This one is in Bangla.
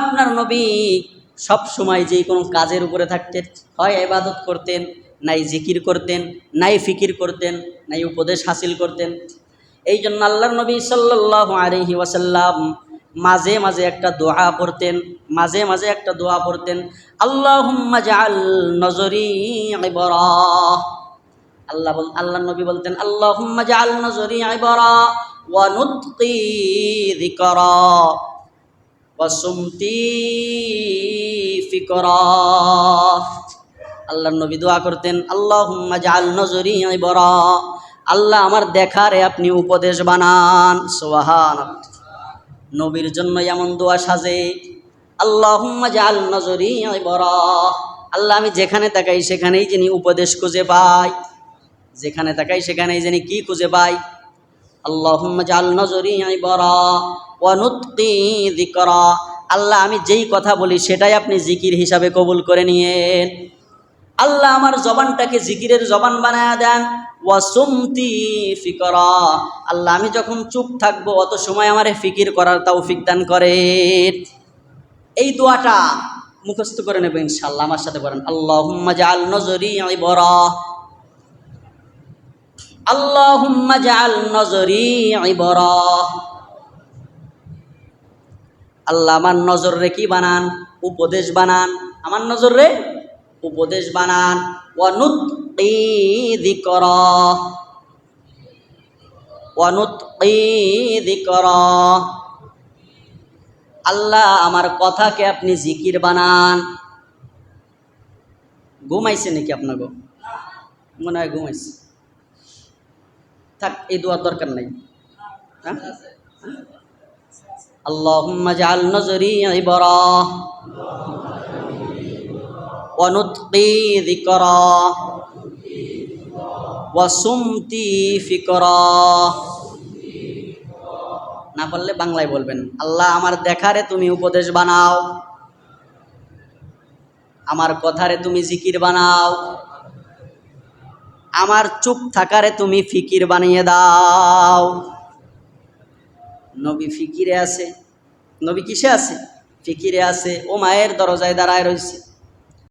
আপনার নবী সব সময় যে কোনো কাজের উপরে থাকতেন, হয় ইবাদত করতেন, নাই জিকির করতেন, নাই ফিকির করতেন, নাই উপদেশ হাসিল করতেন। এই জন্য আল্লাহর নবী সাল্লাহ আলহি ওয়াসাল্লাম মাঝে মাঝে একটা দোয়া পড়তেন, মাঝে মাঝে একটা দোয়া পড়তেন আল্লাহ নজরি আল্লাহ বল আল্লাহ নবী বলতেন আল্লাহ জাল নজরি ইবরা ওয়া ওয়াসুমতি ফিকরা। আল্লাহ নবী দোয়া করতেন আল্লাহ জাল নজরি ইবরা। আল্লাহ আমার দেখারে আপনি উপদেশ বানান। সোহান নবীর জন্য এমন দোয়া সাজে আল্লাহ জাল নজরি ইবরা। আল্লাহ আমি যেখানে তাকাই সেখানেই যিনি উপদেশ খুঁজে পাই। যেখানে তাকাই সেখানেই যিনি কি খুঁজে পাই? আল্লাহুম্মা জাল নজরি ইবরা। আল্লাহ, আমি যেই কথা বলি সেটাই আপনি জিকির হিসাবে কবুল করে নিয়েন। আল্লাহ আমার জবানটাকে জিকিরের জবান বানায় দেন ওয়া সুমতি ফিকরা। আল্লাহ, আমি যখন চুপ থাকব, অত সময় আমার ফিকির করার তৌফিক দান করে এই দোয়াটা মুখস্থ করে নেবেন ইনশাল্লাহ আমার সাথে করেন আল্লাহুম্মা জাল নজরি ইবরা। আল্লাহুম্মা জাল নজরি ইবরা। আল্লাহ আমার নজর রে কি বানান? উপদেশ বানান। আমার নজর রে উপদেশ বানান। ওয়ানুত দিকর ওয়ানুত দিকর আল্লাহ আমার কথাকে আপনি জিকির বানান। ঘুমাইছে নাকি আপনাকে মনে হয় ঘুমাইছে। থাক, এই দোয়ার দরকার নাই। হ্যাঁ? اللهم اجعل نظري عبرا ونطقي ذكرا وصمتي فكرا না পারলে বাংলায় বলবেন আল্লাহ আমার দেখারে তুমি উপদেশ বানাও আমার কথারে তুমি জিকির বানাও আমার চুপ থাকারে তুমি ফিকির বানিয়ে দাও নবী ফিকিরে আছে। নবী কিসে আছে? ফিকিরে আছে। ও মায়ের দরজায় দাঁড়ায় রয়েছে।